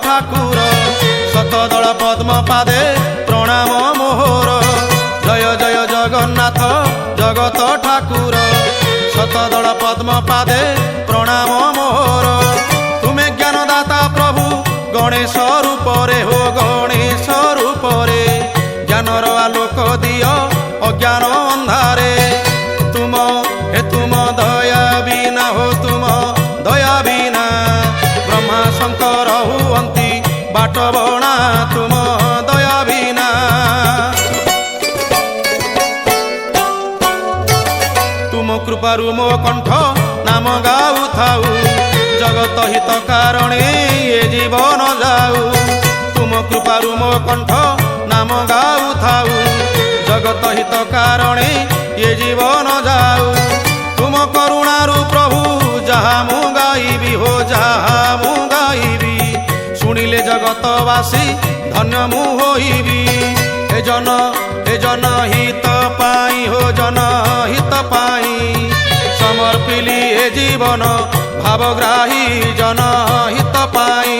ଜଗନ୍ନାଥ ଜଗତ ଠାକୁର ଶତଦଳ ପଦ୍ମ ପାଦେ ପ୍ରଣାମ ମୋହର ଜୟ ଜୟ ଜଗନ୍ନାଥ ଜଗତ ଠାକୁର ଶତଦଳ ପଦ୍ମ ପାଦେ ପ୍ରଣାମ ମୋହର ତୁମେ ଜ୍ଞାନଦାତା ପ୍ରଭୁ ତୁମ କୃପାରୁ ମୋ କଣ୍ଠ ନାମ ଗାଉଥାଉ। ଜଗତ ହିତ କାରଣେ ଏ ଜୀବନ ଯାଉ। ତୁମ କୃପାରୁ ମୋ କଣ୍ଠ ନାମ ଗାଉଥାଉ। ଜଗତ ହିତ କାରଣେ ଏ ଜୀବନ ଯାଉ। ତୁମ କରୁଣାରୁ ପ୍ରଭୁ ଯାହା ମୁଁ ଗାଇବି ହୋ ଯାହା ମୁଁ ଗାଇବି। ଶୁଣିଲେ ଜଗତବାସୀ ଧନ୍ୟ ମୁଁ ହୋଇବି। ଏ ଜନ ଏ ଜନ ହିତ ପାଇଁ ହୋ ଜନ ହିତ ପାଇଁ ସମର୍ପିଲି ଏ ଜୀବନ ଭାବଗ୍ରାହୀ ଜନ ହିତ ପାଇଁ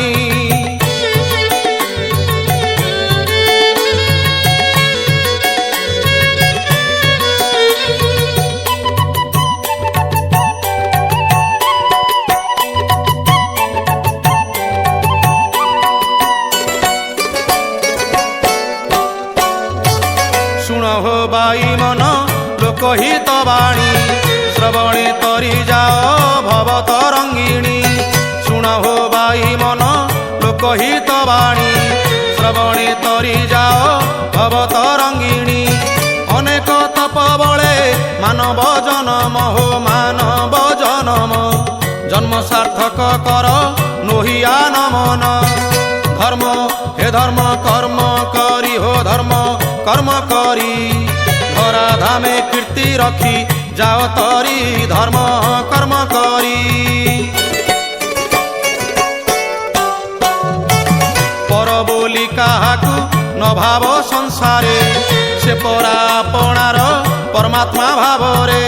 ଶୁଣ ହୋ ବାଇ ମନ ଲୋକହିତ ବାଣୀ ঝরি যাও ভবতরঙ্গিণী। শুণ হো বাই মন লোকহিত বাণী শ্রবণে তরি যাও ভবতরঙ্গিণী। অনেক তপ বলে মানব জনম হো মানব জনম জন্ম সার্থক কর নহিয়া নমন ধর্ম হে ধর্ম কর্ম করি হো ধর্ম কর্ম করি ধরা ধামে কীর্তি রখি যাও তরি, ধর্ম, কর্ম করি। পর বলি কাহাকু ন ভাব সংসারে, সে পরা আপনার পরমাত্মা ভাবরে।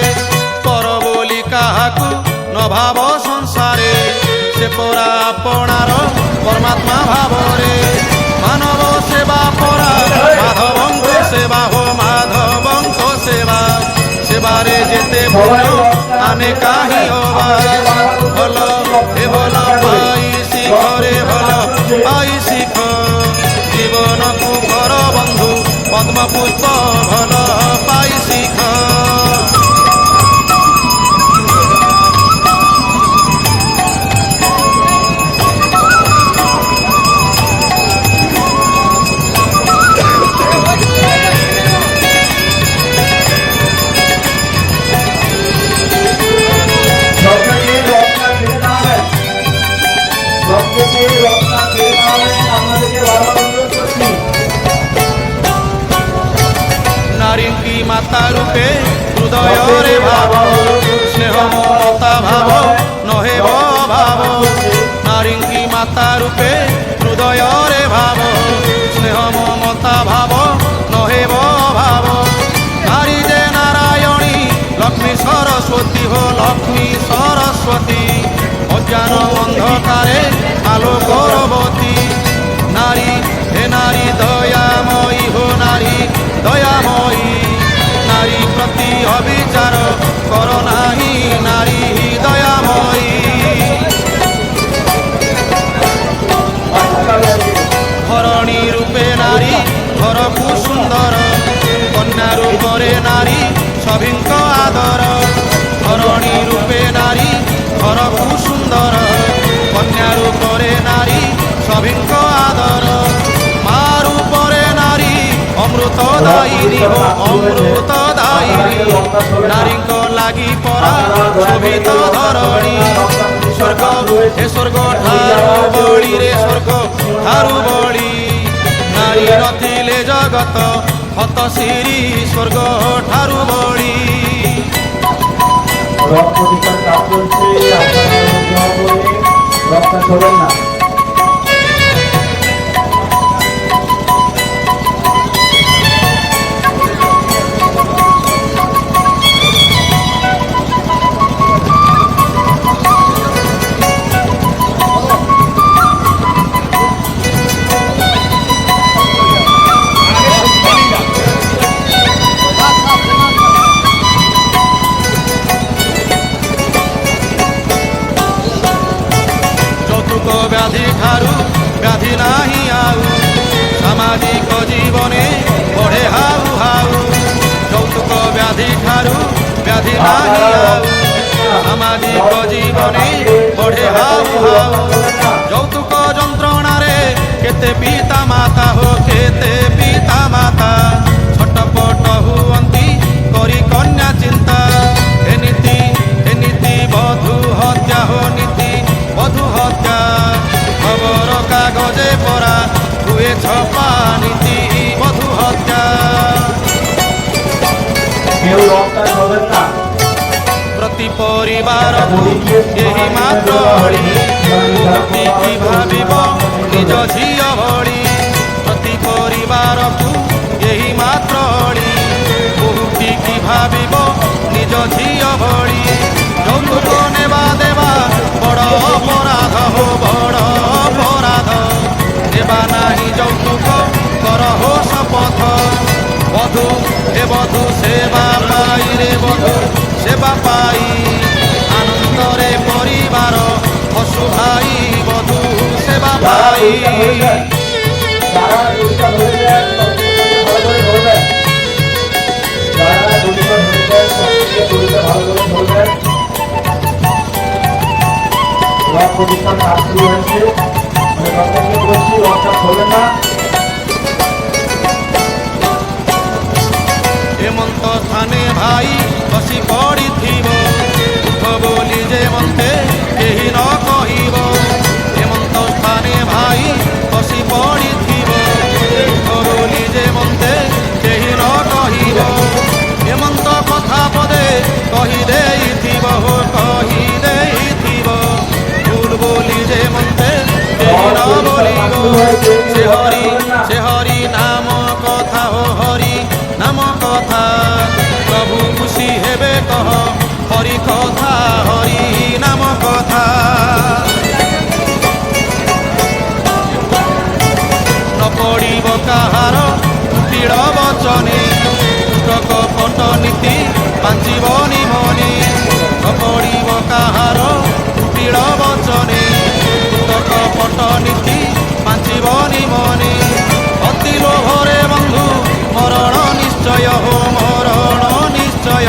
পর বলি কাহাকু ন ভাব সংসারে, সে পরা আপনার পরমাত্মা ভাবরে। মানব সেবা পরা মাধবঙ্ক সেবা হো সেবা সেবারে যেতে ভুল আনে কাহি হবা ভালো হে বল, পাই শিখরে হল পাই শিখ। জীবনকু কর বন্ধু পদ্ম পুষ্প ভালো পাই অবিচার কর নাহি, নারী দয়াময়ী ধরণী রূপে নারী ঘরকু সুন্দর। কন্যা রূপরে নারী, সভিঙ্ক আদর। ধরণী রূপে নারী ঘরকু সুন্দর। কন্যা রূপরে নারী, সভিঙ্ক আদর। মা রূপরে নারী অমৃত দায়িনী অমৃত পাইবি নারীঙ্গ লাগি পরা শোভিত ধরণী। স্বর্গ, হে স্বর্গ ঠারু বলি রে স্বর্গ ঠারু বলি। নারী নথিলে জগত হত সিরি স্বর্গ ঠারু বলি। রক্ত দিকার কাজ রক্ত করবেন না। ছপানীতি বধু হত্যা প্রতি পরিবার এই মাত্র প্রতীকি ভাবিব নিজ ঝিও ভଳି প্রতি পরিবারକୁ ଏହି ମାତ୍ର ଅଳି ବହୁଟିକି ଭାବିବ ନିଜ ଝିଅ ଭଳି ଯୌତୁକ ନେବା ଦେବା ବଡ଼ ଅପରାଧ ହଉ ବଡ଼ ଅପରାଧ দেবা নাহি যৌতুক করহ শপথ বধু, হে বধু, সেবা পাই রে বধু, সেবা পাই। আনন্দরে পরিবার হসু ভাই বধু, সেবা পাই। Thank you. করছি হোয়াটসঅ্যাপ করবেন না? হেমন্ত ভাই বসি পড়িথিব বলি যে মন্ত্রে সে হরি সে হরি নাম কথা হো হরি নাম কথা। প্রভু খুশি হেবে কহ হরি কথা, হরি নাম কথা। নপড়িব কাহার পীড় বচনে কুটক পট নীতি বাঞ্চিব নিমনে। নপড়িব কাহার পীড় বচনে কুটক পট নীতি ଜୀବନି ମନି ଅତି ଲୋଭରେ ବନ୍ଧୁ ମରଣ ନିଶ୍ଚୟ ହୋ ମରଣ ନିଶ୍ଚୟ।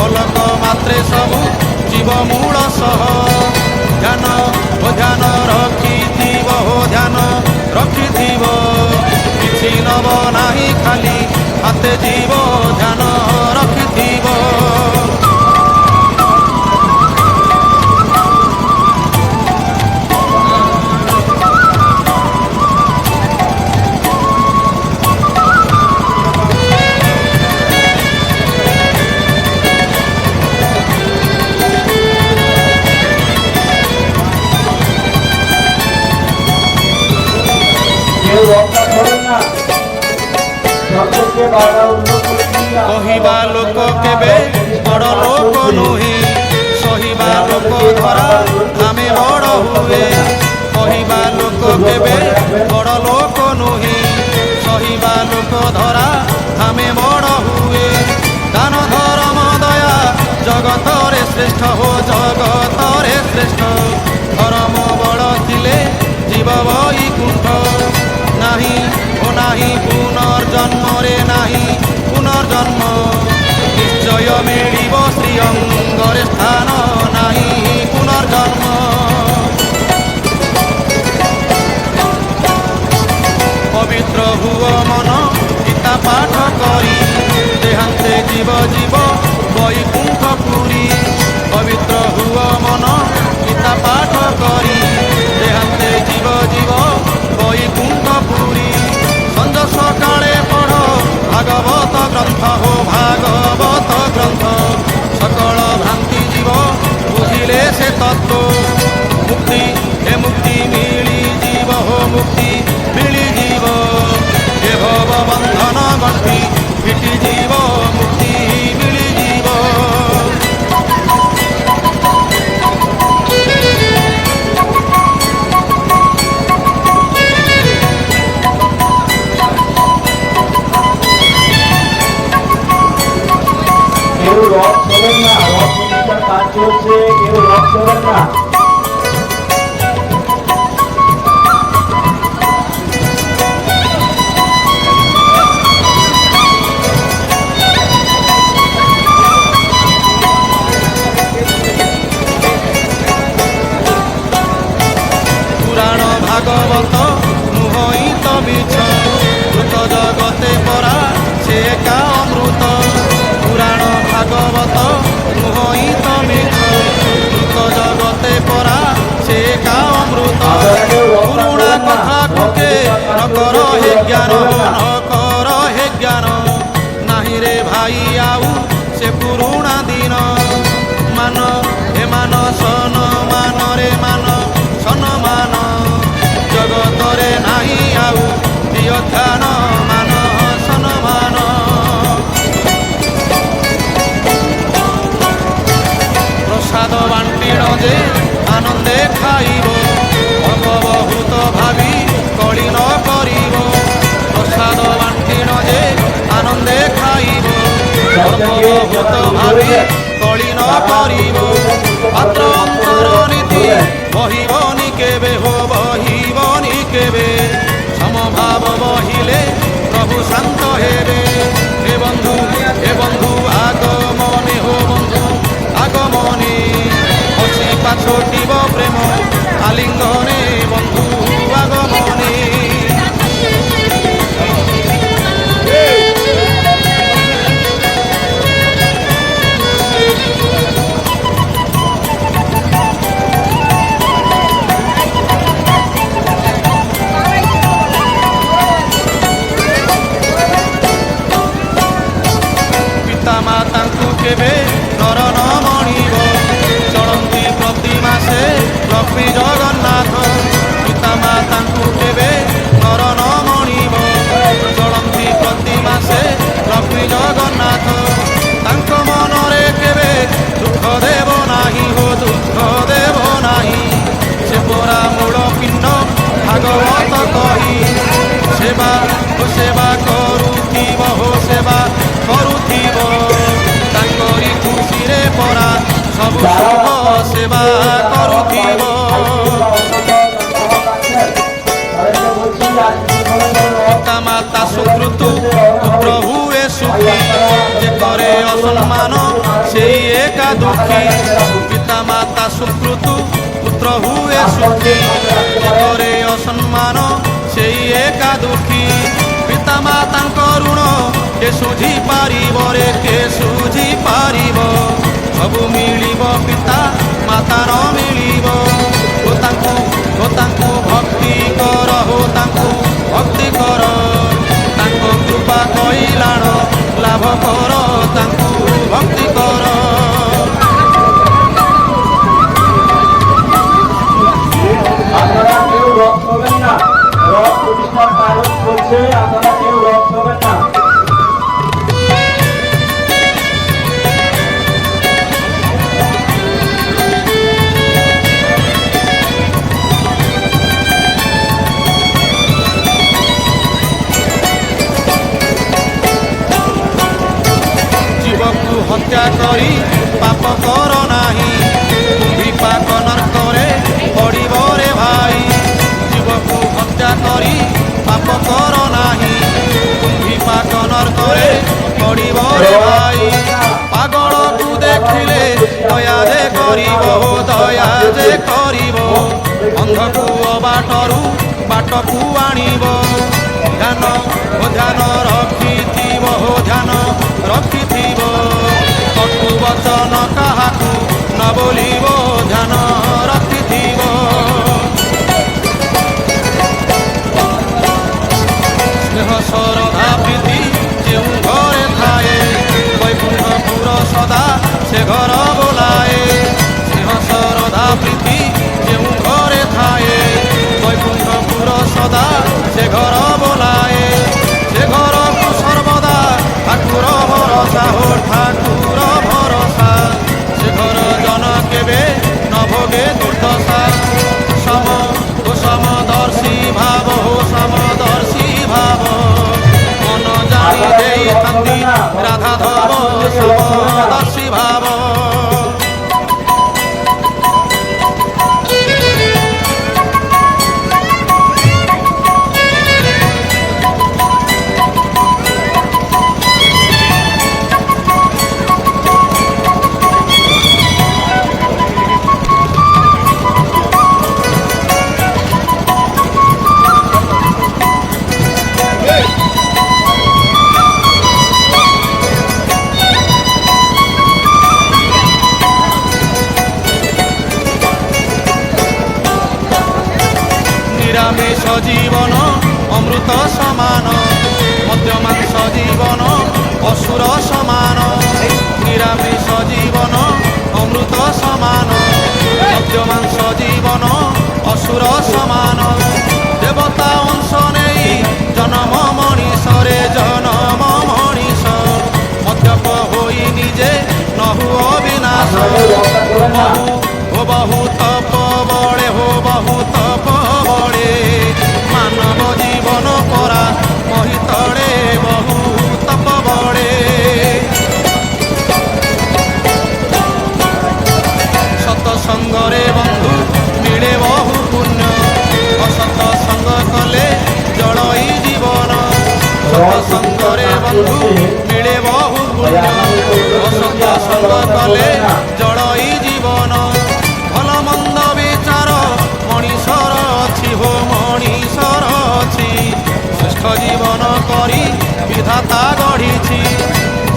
ଫଲକ ମାତ୍ରେ ସବୁ ଜୀବ ମୂଳ ସହ। ଧ୍ୟାନ ଓ ଧ୍ୟାନ ରଖିଥିବ ହୋ ଧ୍ୟାନ ରଖିଥିବ। କିଛି ନବ ନାହିଁ ଖାଲି ହାତେ ଯିବ ଧ୍ୟାନ ରଖିଥିବ। অজ্ঞান হবেন না। কহিবা লোক কেবে? বড় লোক নুহি। সহিবা লোক ধরা আমি বড় হুয়ে। কহিবা লোক কেবে? বড় লোক নুহি। সহিবা লোক ধরা আমি বড় হুয়ে। দান ধর্ম দয়া জগতরে শ্রেষ্ঠ হো, জগতরে শ্রেষ্ঠ। ধর্ম বড় ছিলে জীব পুনর্জন্ম রে নাহি পুনর্জন্ম। নিশ্চয় মেড়িব শ্রীঅঙ্গরে স্থান રોક સોલંગના રોક સોલંગના પાંચ છે એવું રોક સોલંગના জ্ঞান কর হে জ্ঞান। নাহি রে ভাই আউ ସର୍ବଭୂତ ଭାବେ କଳି ନ କରିବ ପାତ୍ର ଅନ୍ତର ନୀତି ବହିବନି କେବେ ହୋ ବହିବନି କେବେ ସମଭାବ ବହିଲେ ପ୍ରଭୁ ଶାନ୍ତ ହେବେ ହେ ବନ୍ଧୁ ହେ ବନ୍ଧୁ ଆଗମନେ ହୋ ବନ୍ଧୁ ଆଗମନେ ଅଛି ପାଛୋଟିବ ପ୍ରେମ ଆଲିଙ୍ଗନେ মুসলমান সেই একা দুঃখী পিতা মাতা সুকৃত, পুত্র হুয়ে সুখী। করে অসম্মান, সেই একা দুঃখী পিতা মাতাঙ্ক ঋণ কে শুঝি পারিব রে, কে শুঝি পারিব? সবু মিলিব পিতা, মাতার মিলিব। ও তাঙ্কু ও তাঙ্কু ভক্তি কর ও তাঙ্কু ভক্তি কর। তাঙ্ক কৃপা কইলাণ ଲାଭ କର ତାଙ୍କୁ ଭକ୍ତି କର আপনারা কেউ রথ হবেন না রথ প্রতিষ্ঠার কারণ চলছে আপনারা ଜୀବକୁ ହତ୍ୟା କରି ପାପ କର ନାହିଁ ବିପାକ ନର୍କରେ ପଡ଼ିବ ରେ ଭାଇ ଜୀବକୁ ହତ୍ୟା କରି ପାପ କର ନାହିଁ ବିପାକ ନର୍କରେ ପଡ଼ିବ ରେ ଭାଇ ପାଗଳକୁ ଦେଖିଲେ ଦୟା ଯେ କରିବ ହୋ ଦୟା ଯେ କରିବ ଅନ୍ଧକୁ ଅବାଟରୁ ବାଟକୁ ଆଣିବ ଧ୍ୟାନ ଓ ଧ୍ୟାନ ରଖିଥିବ ବଚନ କାହାକୁ ନ ବୋଲିବ ଧ୍ୟାନ ରଖିଥିବ ସ୍ନେହ ସରଧା ପ୍ରୀତି ଯେଉଁ ଘରେ ଥାଏ ବୈକୁଣ୍ଠପୁର ସଦା ସେ ଘର ବୋଲାଏ ସ୍ନେହ ସରଧା ପ୍ରୀତି ଯେଉଁ ଘରେ ଥାଏ ବୈକୁଣ୍ଠପୁର ସଦା ସେ ଘର ବୋଲାଏ ସେ ଘରକୁ ସର୍ବଦା ଠାକୁର ଭରସା ହୋ ଠାକୁର ଧବ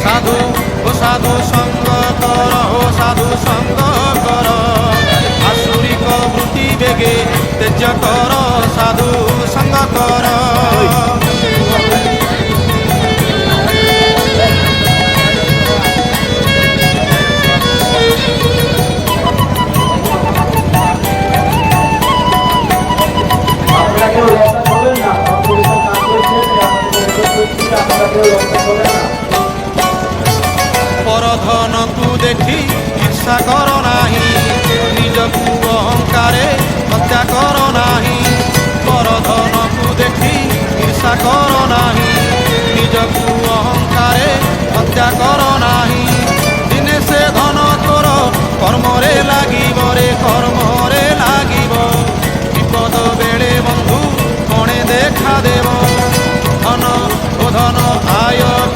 ସାଧୁ ଓ ସାଧୁ ସଙ୍ଗ କର ଓ ସାଧୁ ସଙ୍ଗ କର ଆସୁରିକ ବୃତ୍ତି ବେগে ତେଜ କର ସାଧୁ ସଙ୍ଗ କର ঈର୍ଷା କର ନାହିଁ ନିଜକୁ ଅହଙ୍କାରେ ହତ୍ୟା କର ନାହିଁ ପରଧନକୁ ଦେଖି ঈର୍ଷା କର ନାହିଁ ନିଜକୁ ଅହଙ୍କାରେ ହତ୍ୟା କର ନାହିଁ ଦିନେ ସେ ଧନ ତୋର କର୍ମରେ ଲାଗିବ ରେ କର୍ମରେ ଲାଗିବ ବିପଦ ବେଳେ ବନ୍ଧୁ କଣେ ଦେଖା ଦେବ ଧନ ଓ ଧନ ଆୟ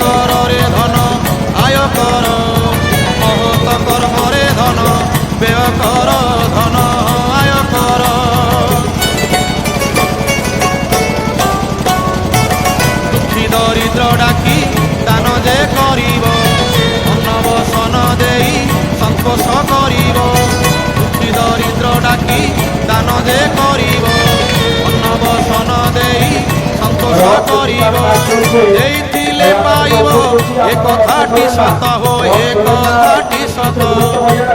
ସନ୍ତୋଷ କରିବ ଦେଇଥିଲେ ପାଇବ ଏ କଥାଟି ସତ ହୋ ଏ କଥାଟି ସତ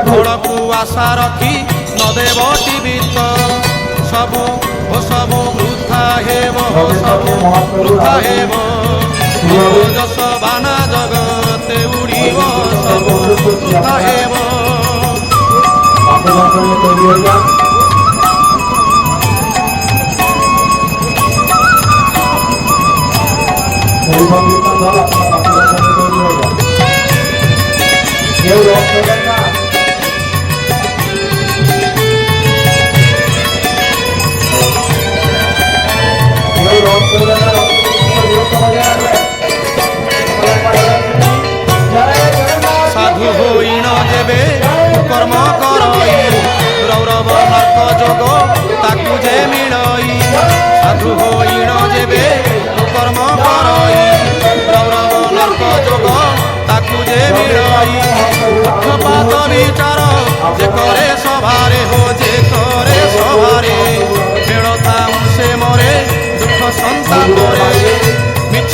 ଫଳକୁ ଆଶା ରଖି ନ ଦେବଟି ବିତ ସବୁ ଓ ସବୁ ବୃଥା ହେବ ଓ ସବୁ ବୃଥା ହେବ ଯଶ ବାନା ଜଗତେ ଉଡ଼ିବ আপনারা আপনারা সাথে তৈরি হয়ে যান কেউ রক্ত দেন না কেউ রক্ত দেন না রক্ত হয়ে সাধু হইন যেবে কর্ম করই রৌরব নর্ক যোগ, তাকু যে মিলই। সাধু হইন যেবে কর্ম করই ତାକୁ ଯେ ମିଳଇ ପକ୍ଷପାତ ବିଚାର ଯେ କରେ ସଭାରେ ହୋ ଯେ କରେ ସଭାରେ ବେଳତା ସେ ମରେ ଦୁଃଖ ସନ୍ତାପରେ ମିଛ